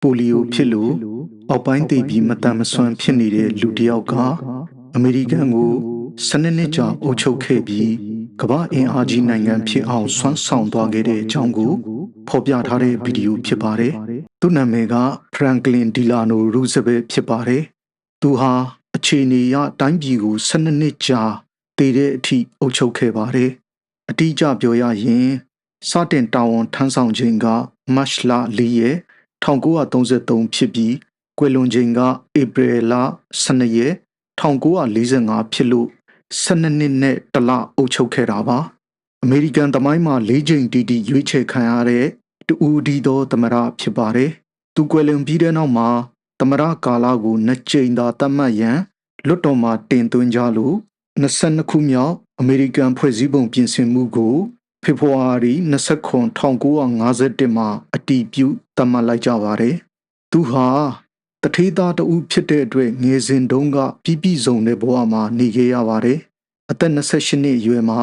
ပိုလီယိုဖြစ်လို့အောက်ပိုင်းတည်ပြီးမတန်မဆွမ်းဖြစ်နေတဲ့လူတစ်ယောက်ကအမေရိကန်ကိုစနစ်နှစ်ကြာအုပ်ချုပ်ခဲ့ပြီးကမ္ဘာအင်အားကြီးနိုင်ငံဖြစ်အောင်ဆွမ်းဆောင်သွားခဲ့တဲ့အကြောင်းကိုဖော်ပြထားတဲ့ဗီဒီယိုဖြစ်ပါတယ်။သူ့နာမည်က Franklin Delano Roosevelt ဖြစ်ပါတယ်။သူဟာအခြေအနေအရတိုင်းပြည်ကိုစနစ်နှစ်ကြာတည်တဲ့အထိအုပ်ချုပ်ခဲ့ပါတယ်။အတိအကျပြောရရင်စတင်တာဝန်ထမ်းဆောင်ခြင်းကမတ်လ၄ရက် 1933ဖြစ်ပြီးကွယ်လွန်ချိန်ကဧပြီလ12ရက်1945ဖြစ်လို့12နှစ်နဲ့တလအုပ်ချုပ်ခဲ့တာပါအမေရိကန်သမိုင်းမှာ၄ချိန်တီတီရွေးချယ်ခံရတဲ့တူဦးဒီသောသမရဖြစ်ပါတယ်သူကွယ်လွန်ပြီးတဲ့နောက်မှာသမရကာလကိုနှစ်ချိန်သာသတ်မှတ်ရန်လွတ်တော်မှာတင်သွင်းကြလို့22ခုမြောက်အမေရိကန်ဖွဲ့စည်းပုံပြင်ဆင်မှုကို ဖေဖော်ဝါရီ29 1951မှာအတည်ပြုသတ်မှတ်လိုက်ကြပါတယ်။သူဟာတထေးသားတဦးဖြစ်တဲ့အတွက်ငယ်စဉ်တုန်းကပြည့်ပြည့်စုံတဲ့ဘဝမှာနေခဲ့ရပါတယ်။အသက်28နှစ်အရွယ်မှာ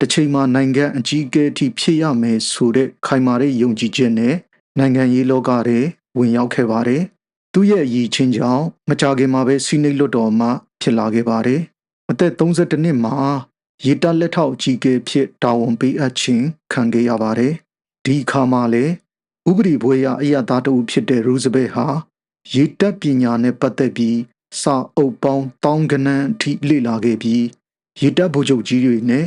တစ်ချိန်မှာနိုင်ငံအကြီးအကဲအထိဖြစ်ရမယ်ဆိုတဲ့ခိုင်မာတဲ့ယုံကြည်ချက်နဲ့နိုင်ငံရေးလောကထဲဝင်ရောက်ခဲ့ပါတယ်။သူ့ရဲ့အရေးချင်းကြောင့်မကြခင်မှာပဲစီးနိတ်လွတ်တော်မှဖြစ်လာခဲ့ပါတယ်။အသက်32နှစ်မှာ ရေတပ်လက်ထောက်အကြီးအကဲဖြစ်တာဝန်ပေးအပ်ခြင်းခံခဲ့ရပါတယ်။ဒီအခါမှာလေဥပဒေဘွေရအရသားတဦးဖြစ်တဲ့ရူဇဘက်ဟာရေတပ်ပညာနဲ့ပတ်သက်ပြီးစာအုပ်ပေါင်းတောင်းကနန်းအထိလေ့လာခဲ့ပြီးရေတပ်ဗိုလ်ချုပ်ကြီးတွေနဲ့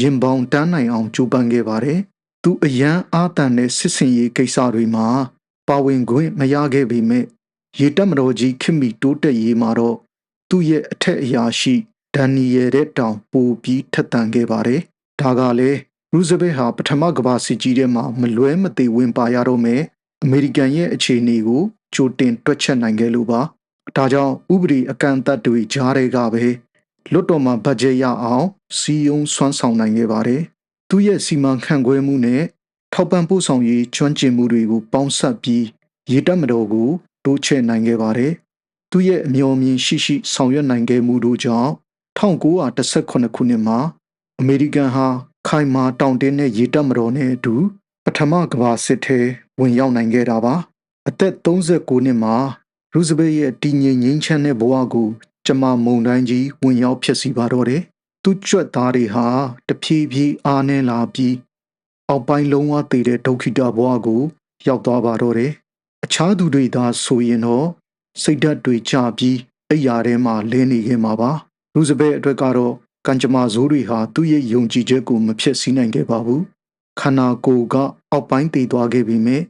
ရင်ပေါင်တန်းနိုင်အောင်ကြိုးပမ်းခဲ့ပါတယ်။သူအရန်အာတန်တဲ့စစ်စင်ရေးကိစ္စတွေမှာပါဝင်ခွင့်မရခဲ့ပေမဲ့ရေတပ်မတော်ကြီးခင်မီတိုးတက်ရေးမှာတော့သူ့ရဲ့အထက်အရာရှိ ဒန်နီယယ်တဲ့တောင်ပိုပြီးထက်သန်ခဲ့ပါတယ်။ဒါကလည်းရူဇဘက်ဟာပထမကမ္ဘာစစ်ကြီးထဲမှာမလွဲမသွေဝင်ပါရတော့မယ်အမေရိကန်ရဲ့အခြေအနေကိုကြိုတင်တွက်ချက်နိုင်ခဲ့လို့ပါ။ဒါကြောင့်ဥပဒေအကန့်အသတ်တွေကြားတွေကပဲလွတ်တော်မှာဘတ်ဂျက်ရအောင်စီယုံဆွမ်းဆောင်နိုင်ခဲ့ပါတယ်။သူ့ရဲ့စီမံခန့်ခွဲမှုနဲ့ထောက်ပံ့ပို့ဆောင်ရေးကျွမ်းကျင်မှုတွေကိုပေါင်းစပ်ပြီးရေတပ်မတော်ကိုတိုးချဲ့နိုင်ခဲ့ပါတယ်။သူ့ရဲ့အမျှော်မြင်ရှိရှိဆောင်ရွက်နိုင်ခဲ့မှုတို့ကြောင့် 1918ခုနှစ်မှာအမေရိကန်ဟာခိုင်မာတောင်တင်းတဲ့ရေတပ်မတော်နဲ့အတူပထမကမ္ဘာစစ်ထဲဝင်ရောက်နိုင်ခဲ့တာပါအသက်39နှစ်မှာရူဇဘက်ရဲ့တည်ငြိမ်ငြိမ်းချမ်းတဲ့ဘဝကိုကျမမုံတိုင်းကြီးဝင်ရောက်ဖြစ်စီပါတော့တယ်သူကြွက်သားတွေဟာတဖြည်းဖြည်းအားနှင်းလာပြီးအောက်ပိုင်းလုံးဝတည်တဲ့ဒုက္ခိတဘဝကို ရောက်သွားပါတော့တယ်အခြားသူတွေသာဆိုရင်တော့စိတ်ဓာတ်တွေကြပြီးအိယာထဲမှာလင်းနေခဲ့မှာပါ ရူဇဘက်အတွက်ကတော့ကံကြမ္မာဇိုးတွေဟာသူ့ရဲ့ယုံကြည်ချက်ကိုမဖြစ်စည်းနိုင်ခဲ့ပါဘူးခန္ဓာကိုယ်ကအောက်ပိုင်းတည်သွားခဲ့ပြီမဲ့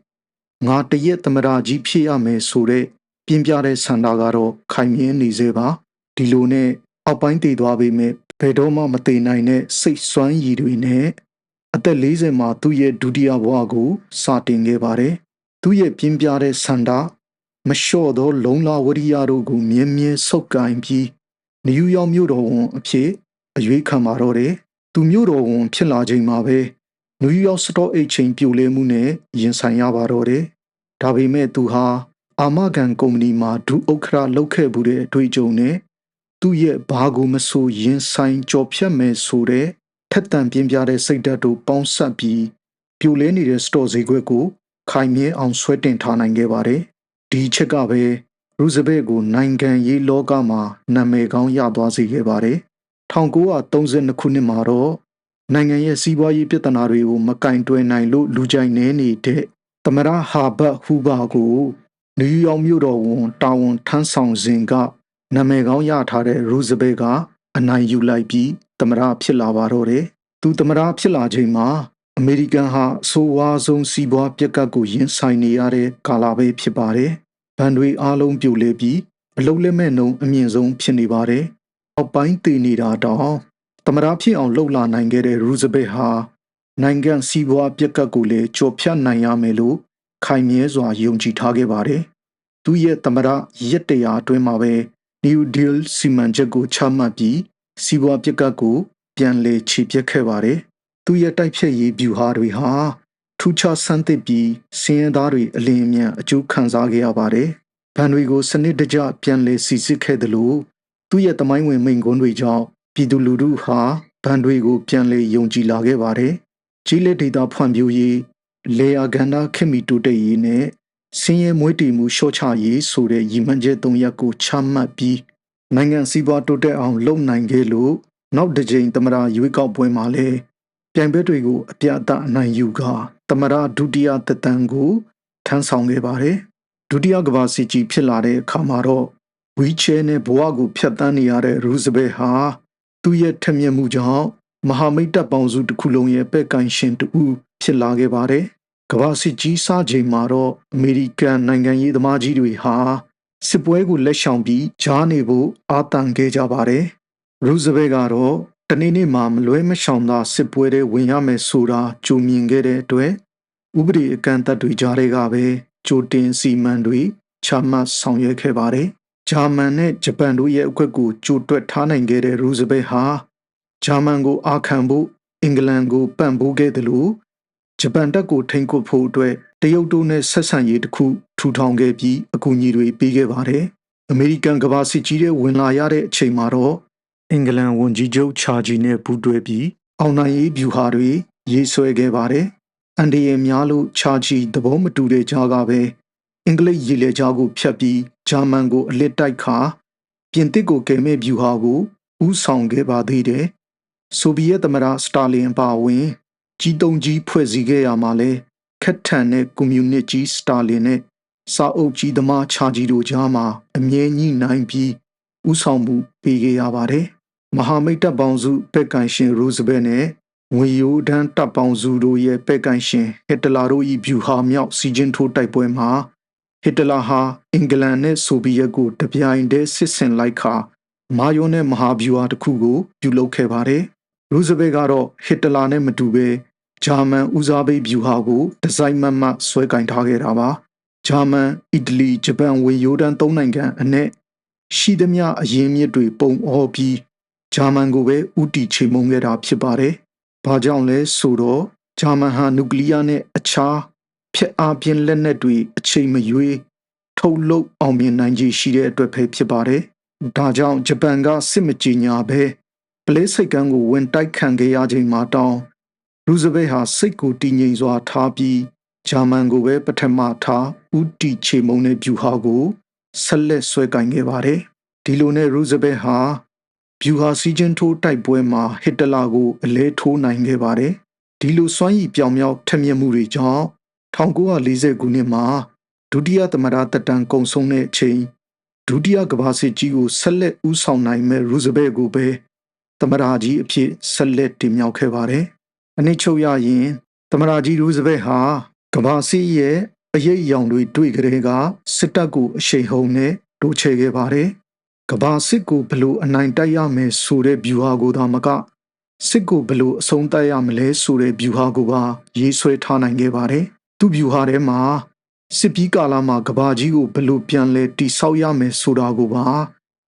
ငါတရက်သမရာကြီးဖြစ်ရမယ်ဆိုတဲ့ပြင်းပြတဲ့ဆန္ဒကတော့ခိုင်မြဲနေစေပါဒီလိုနဲ့အောက်ပိုင်းတည်သွားပြီမဲ့ဘယ်တော့မှမတည်နိုင်တဲ့စိတ်စွမ်းရည်တွေနဲ့အသက်40မှာသူ့ရဲ့ဒုတိယဘဝကိုစတင်ခဲ့ပါတယ်သူ့ရဲ့ပြင်းပြတဲ့ဆန္ဒမလျှော့သော လုံလဝရိယတို့ကိုမြင်းမြင်းဆုပ်ကိုင်ပြီး နယူးယောက်မြို့တော်ဝန်အဖြစ်အရွေးခံပါတော့တယ်။သူမြို့တော်ဝန်ဖြစ်လာချိန်မှာပဲနယူးယောက်စတော့အိတ်ချိန်ပြိုလဲမှုနဲ့ရင်ဆိုင်ရပါတော့တယ်။ဒါပေမဲ့သူဟာအာမခံကုမ္ပဏီမှာဒုဥက္ခရာလုပ်ခဲ့မှုတဲ့အတွေ့အကြုံနဲ့သူ့ရဲ့ဘာကိုမဆိုရင်ဆိုင်ကြော်ဖြတ်မယ်ဆိုတဲ့ထက်တန်ပြင်းပြတဲ့စိတ်ဓာတ်တို့ပေါင်းစပ်ပြီးပြိုလဲနေတဲ့စတော့ဈေးကွက်ကိုခိုင်မြဲအောင်ဆွဲတင်ထားနိုင်ခဲ့ပါတယ်။ဒီချက်ကပဲ ရူဇဘက်ကိုနိုင်ငံရေးလောကမှာနာမည်ကောင်းရသွားစေခဲ့ပါတယ်။1932ခုနှစ်မှာတော့နိုင်ငံရဲ့စီးပွားရေးပြဿနာတွေကိုမကင်တွယ်နိုင်လို့လူကြိုက်နေနေတဲ့သမရဟာဘတ်ဟူဘာကိုနယူးယောက်မြို့တော်ဝန်တာဝန်ထမ်းဆောင်စဉ်ကနာမည်ကောင်းရထားတဲ့ရူဇဘက်ကအနိုင်ယူလိုက်ပြီးသမရဖြစ်လာပါတော့တယ်။သူသမရဖြစ်လာချိန်မှာအမေရိကန်ဟာအဆိုးဝါးဆုံးစီးပွားပြက်ကတ်ကိုရင်ဆိုင်နေရတဲ့ကာလပဲဖြစ်ပါတယ် ဗန်တွေအားလုံးပြိုလဲပြီးအလုံးလက်မဲ့နှုံအမြင့်ဆုံးဖြစ်နေပါတယ်။အောက်ပိုင်းတည်နေတာတောင်သမရဖြစ်အောင်လှုပ်လာနိုင်ခဲ့တဲ့ရူဇဘက်ဟာနိုင်ငံစီးပွားပြက်ကတ်ကိုလည်းကြော်ဖြတ်နိုင်ရမယ်လို့ခိုင်မြဲစွာယုံကြည်ထားခဲ့ပါတယ်။သူရဲ့သမရရက်တရာအတွင်းမှာပဲ New Deal စီမံချက်ကိုချမှတ်ပြီးစီးပွားပြက်ကတ်ကို ပြန်လည်ခြေပြက်ခဲ့ပါတယ်။သူရဲ့တိုက်ဖြတ်ရေးဗျူဟာတွေဟာ ထူးခြားဆန်းသစ်ပြီးစင်းရဲသားတွေအလင်းအမြန်အကျိုးခံစားခဲ့ရပါတယ်။ဗန်တွေကိုစနစ်တကျပြန်လည်စီစစ်ခဲ့တယ်လို့သူ့ရဲ့တမိုင်းဝင်မိန်ကွန်းတွေကြောင့်ပြည်သူလူထုဟာဗန်တွေကိုပြန်လည်ယုံကြည်လာခဲ့ပါတယ်။ကြီးလက်ဒေတာဖွံ့ဖြိုးရေးလေယာကန္တာခင်မီတိုတက်ရေးနဲ့စင်းရဲမွေးတည်မှုရှော့ချရေးဆိုတဲ့ရည်မှန်းချက်၃ရပ်ကိုချမှတ်ပြီးနိုင်ငံစည်းပွားတိုးတက်အောင်လုပ်နိုင်ခဲ့လို့နောက်တစ်ကြိမ်သမရာရွေးကောက်ပွဲမှာလည်းပြိုင်ဘက်တွေကိုအပြတ်အသတ်အနိုင်ယူကာ သမရာဒုတိယသက်တမ်းကိုထမ်းဆောင်ခဲ့ပါတယ်ဒုတိယကမ္ဘာစစ်ကြီးဖြစ်လာတဲ့အခါမှာတော့ဝီချဲနဲ့ဘဝကိုဖျက်ဆီးနေရတဲ့ရူဇဘယ်ဟာသူ့ရဲ့ထက်မြက်မှုကြောင့်မဟာမိတ်တပ်ပေါင်းစုတစ်ခုလုံးရဲ့ပဲ့ကန်ရှင်တူဖြစ်လာခဲ့ပါတယ်ကမ္ဘာစစ်ကြီးစားချိန်မှာတော့အမေရိကန်နိုင်ငံရေးသမားကြီးတွေဟာစစ်ပွဲကိုလက်ရှောင်ပြီးဂျားနေဖို့အာတန်ခဲ့ကြပါတယ်ရူဇဘယ်ကတော့ တနေ့နေ့မှာမလွဲမရှောင်သာစစ်ပွဲတွေဝင်ရမယ်ဆိုတာကြုံမြင်ခဲ့တဲ့အတွက်ဥပဒေအကန့်အသတ်တွေကြားတွေကပဲကြိုတင်စီမံတွေချမှတ်ဆောင်ရွက်ခဲ့ပါတယ်ဂျာမန်နဲ့ဂျပန်တို့ရဲ့အခွက်ကိုကြိုတွက်ထားနိုင်ခဲ့တဲ့ရူဇဘယ်ဟာဂျာမန်ကိုအာခံဖို့အင်္ဂလန်ကိုပံ့ပိုးခဲ့တယ်လို့ဂျပန်တပ်ကိုထိန်းကွပ်ဖို့အတွက်တရုတ်တို့နဲ့ဆက်ဆံရေးတစ်ခုထူထောင်ခဲ့ပြီးအကူအညီတွေပေးခဲ့ပါတယ်။အမေရိကန်ကမ္ဘာစစ်ကြီးတဲ့ဝင်လာရတဲ့အချိန်မှာတော့ အင်္ဂလန်ဝန်ကြီးချုပ်ချာဂျီနဲ့ပူးတွဲပြီးအောင်နိုင်ရေးဗျူဟာတွေရေးဆွဲခဲ့ပါတယ်။အန်ဒီယေများလို့ချာဂျီသဘောမတူတဲ့ကြားကပဲအင်္ဂလိပ်ရေလေကြားကိုဖျက်ပြီးဂျာမန်ကိုအလစ်တိုက်ခါပြင်သစ်ကိုကယ်မဲ့ဗျူဟာကိုဥဆောင်ခဲ့ပါသေးတယ်။ဆိုဗီယက်သမ္မတစတာလင်ပါဝင်ကြီးတုံးကြီးဖွဲ့စည်းခဲ့ရမှာလဲခက်ထန်တဲ့ကွန်မြူနစ်ကြီးစတာလင်နဲ့စာအုပ်ကြီးသမားချာကြီးတို့ကြားမှာအမြဲညှိနှိုင်းပြီးဥဆောင်မှုပေးခဲ့ရပါတယ်။ မဟာမိတ်တပ်ပေါင်းစုပက်ကန်ရှင်ရိုးစဘက်နဲ့ငွေရိုးဒန်းတပ်ပေါင်းစုတို့ရဲ့ပက်ကန်ရှင်ဟစ်တလာတို့၏ဗျူဟာမြောက်စီဂျင်ထိုးတိုက်ပွဲမှာဟစ်တလာဟာအင်္ဂလန်နဲ့ဆိုဗီယက်ကိုတပြိုင်တည်းစစ်ဆင်လိုက်ခါမာယိုနဲ့မဟာဗျူဟာတစ်ခုကိုပြုလုပ်ခဲ့ပါတယ်။ရိုးစဘက်ကတော့ဟစ်တလာနဲ့မတူဘဲဂျာမန်ဦးစားပေးဗျူဟာကိုဒီဇိုင်းမတ်မတ်ဆွဲကင်ထားခဲ့တာပါဂျာမန်အီတလီဂျပန်ဝေယိုဒန်သုံးနိုင်ငံအနက်ရှိသမျှအရင်းမြစ်တွေပုံအောပြီး ဂျာမန်ကိုပဲဥတီချေမှုန်းခဲ့တာဖြစ်ပါတယ်ဘာကြောင့်လဲဆိုတော့ဂျာမန်ဟာနျူကလ িয়ার နဲ့အခြားဖျက်အားပြင်းလက်နက်တွေအချိန်မရွေးထုတ်လုပ်အောင်မြင်နိုင်ခြေရှိတဲ့အတွက်ပဲဖြစ်ပါတယ်ဒါကြောင့်ဂျပန်ကစစ်မကြေညာဘဲပလဲစိတ်ကန်းကိုဝင်တိုက်ခံခဲ့ရချိန်မှာတောင်းရူဇဘက်ဟာစိတ်ကိုတည်ငြိမ်စွာထားပြီးဂျာမန်ကိုပဲပထမထားဥတီချေမုံတဲ့ဗျူဟာကိုဆက်လက်ဆွဲကင်ခဲ့ပါတယ်ဒီလိုနဲ့ရူဇဘက်ဟာ ဗျူဟာစီဂျင်ထိုးတိုက်ပွဲမှာဟစ်တလာကိုအလဲထိုးနိုင်ခဲ့ပါတယ်ဒီလိုစွမ်းရည်ပြောင်မြောက်ထက်မြက်မှုတွေကြောင့်1940ခုနှစ်မှာဒုတိယသမရတက်တန်ကုံဆုံးတဲ့အချိန်ဒုတိယကမ္ဘာစစ်ကြီးကိုဆက်လက်ဦးဆောင်နိုင်မဲ့ရူဇဘက်ကိုပဲသမရာကြီးအဖြစ်ဆက်လက်တင်မြှောက်ခဲ့ပါတယ်အနည်းချုပ်ရရင်သမရာကြီးရူဇဘက်ဟာကဘာစီရဲ့အရေးအယောင်တွေတွေ့ကြတဲ့ကစစ်တပ်ကိုအရှိန်ဟုန်နဲ့တိုးချဲခဲ့ပါတယ်။ ကဘာစစ်ကိုဘလို့အနိုင်တိုက်ရမယ်ဆိုတဲ့ဗျူဟာကိုသာမကစစ်ကိုဘလို့အဆုံးသတ်ရမလဲဆိုတဲ့ဗျူဟာကိုပါရေးဆွဲထားနိုင်ခဲ့ပါတယ်။သူ့ဗျူဟာထဲမှာစစ်ပြီးကာလမှာကဘာကြီးကိုဘလို့ပြန်လဲတိဆောက်ရမယ်ဆိုတာကိုပါ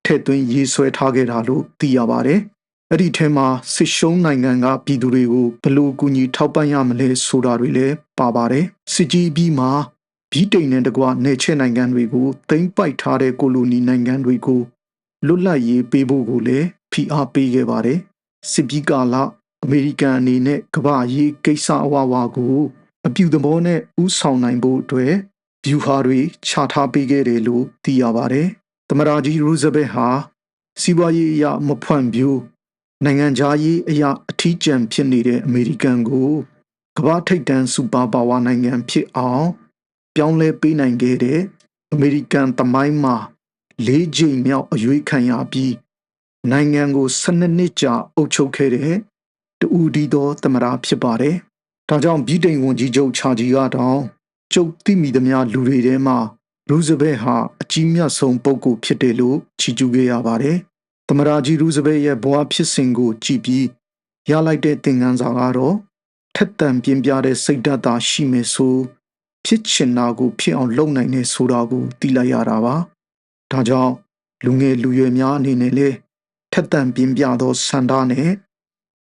ထည့်သွင်းရေးဆွဲထားခဲ့တာလို့သိရပါတယ်။အဲ့ဒီထဲမှာစစ်ရှုံးနိုင်ငံကပြည်သူတွေကိုဘလို့ကူညီထောက်ပံ့ရမလဲဆိုတာတွေလည်းပါပါတယ်စစ်ကြီးပြီးမှာဗြိတိန်နဲ့တကွနေချဲနိုင်ငံတွေကိုသိမ်းပိုက်ထားတဲ့ကိုလိုနီနိုင်ငံတွေကို လွတ်လပ်ရေးပေးဖို့ကိုလည်းဖိအားပေးခဲ့ပါတယ်စစ်ပြီးကာလအမေရိကန်အနေနဲ့ကမ္ဘာရေးကိစ္စအဝဝကိုအပြူသဘောနဲ့ဥဆောင်နိုင်ဖို့အတွက်ဗျူဟာတွေချထားပေးခဲ့တယ်လို့သိရပါတယ်။သမရာကြီးရူဇဘက်ဟာစီးပွားရေးအရမဖွံ့ဖြိုးနိုင်ငံခြားရေးအရာအထီးကျန်ဖြစ်နေတဲ့အမေရိကန်ကိုကမ္ဘာထိပ်တန်းစူပါပါဝါနိုင်ငံဖြစ်အောင် ပြောင်းလဲပေးနိုင်ခဲ့တဲ့အမေရိကန်သမိုင်းမှာ လေးချိန်မြောက်အရွေးခံရပြီးနိုင်ငံကို၁၂နှစ်ကြာအုပ်ချုပ်ခဲ့တဲ့တူဒီသောသမရာဖြစ်ပါတယ်။ဒါကြောင့်ဗြိတိန်ဝန်ကြီးချုပ်ချာဂျီကတော့ကျုပ်သိမိသမျှလူတွေထဲမှာရူဇဘက်ဟာအကြီးမြတ်ဆုံးပုဂ္ဂိုလ်ဖြစ်တယ်လို့ချီးကျူးခဲ့ရပါတယ်။သမရာကြီးရူးစပယ်ရဲ့ဘဝဖြစ်စဉ်ကိုကြည့်ပြီးရလိုက်တဲ့သင်ခန်းစာကတော့ထက်တန်ပြင်းပြတဲ့စိတ်ဓာတ်သာရှိမယ်ဆိုဖြစ်ချင်တာကိုဖြစ်အောင်လုပ်နိုင်တယ်ဆိုတာကိုသိလိုက်ရတာပါ ဒါကြောင့်လူငယ်လူရွယ်များအနေနဲ့လေထက်တန်ပြင်းပြသောစန္ဒနဲ့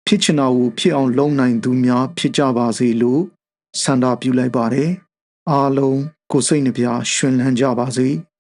ဖြစ်ချင်တာကိုဖြစ်အောင်လုပ်နိုင်သူများဖြစ်ကြပါစေလို့စန္ဒပြုလိုက်ပါတယ်အားလုံးကိုစိတ်နှပြရှင်လန်းကြပါစေ။